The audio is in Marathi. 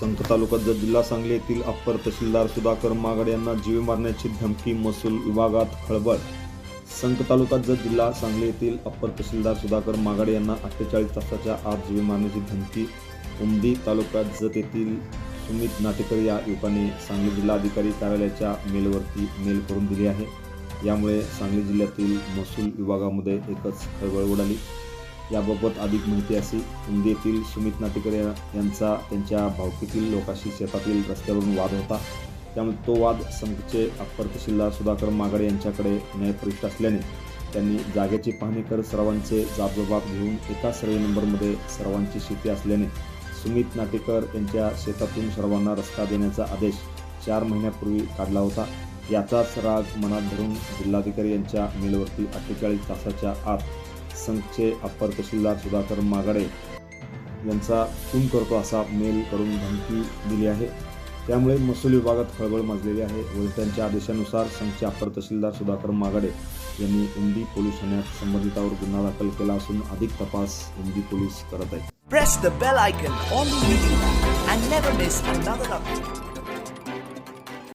संत तालुक्यात जर जिल्हा सांगली येथील अप्पर तहसीलदार सुधाकर मागड यांना जीवे मारण्याची धमकी महसूल विभागात खळबळ. संत तालुका जत जिल्हा सांगली येथील अप्पर तहसीलदार सुधाकर मागाडे यांना अठ्ठेचाळीस तासाच्या आत जीवे मारण्याची धमकी. उमदी तालुक्यात जत येथील सुमित नाटेकर या युवकाने सांगली जिल्हाधिकारी कार्यालयाच्या मेलवरती मेल करून दिली आहे. यामुळे सांगली जिल्ह्यातील महसूल विभागामध्ये एकच खळबळ उडाली. याबाबत अधिक माहिती अशी उमदी येथील सुमित नाटेकर यांचा त्यांच्या भावकीतील लोकांशी शेतातील रस्त्यावरून वाद होता. त्यामुळे तो वाद संघचे अप्पर तहसीलदार सुधाकर मागडे यांच्याकडे न्यायपरिष्ठ असल्याने त्यांनी जागेची पाहणी करत सर्वांचे जाबजबाब घेऊन एका सर्वे नंबरमध्ये सर्वांची शेती असल्याने सुमित नाटेकर यांच्या शेतातून सर्वांना रस्ता देण्याचा आदेश चार महिन्यापूर्वी काढला होता. याचाच राग मनात धरून जिल्हाधिकारी यांच्या मेलवरती अठ्ठेचाळीस तासाच्या आत संघचे अप्पर तहसीलदार सुधाकर मागाडे यांचा खून करतो असा मेल करून धमकी दिली आहे. त्यामुळे महसूल विभागात खळबळ माजलेली आहे. वरिष्ठांच्या आदेशानुसार संघचे अप्पर तहसीलदार सुधाकर मागाडे यांनी उमदी पोलीस ठाण्यात संबंधितावर गुन्हा दाखल केला असून अधिक तपास उमदी पोलीस करत आहेत.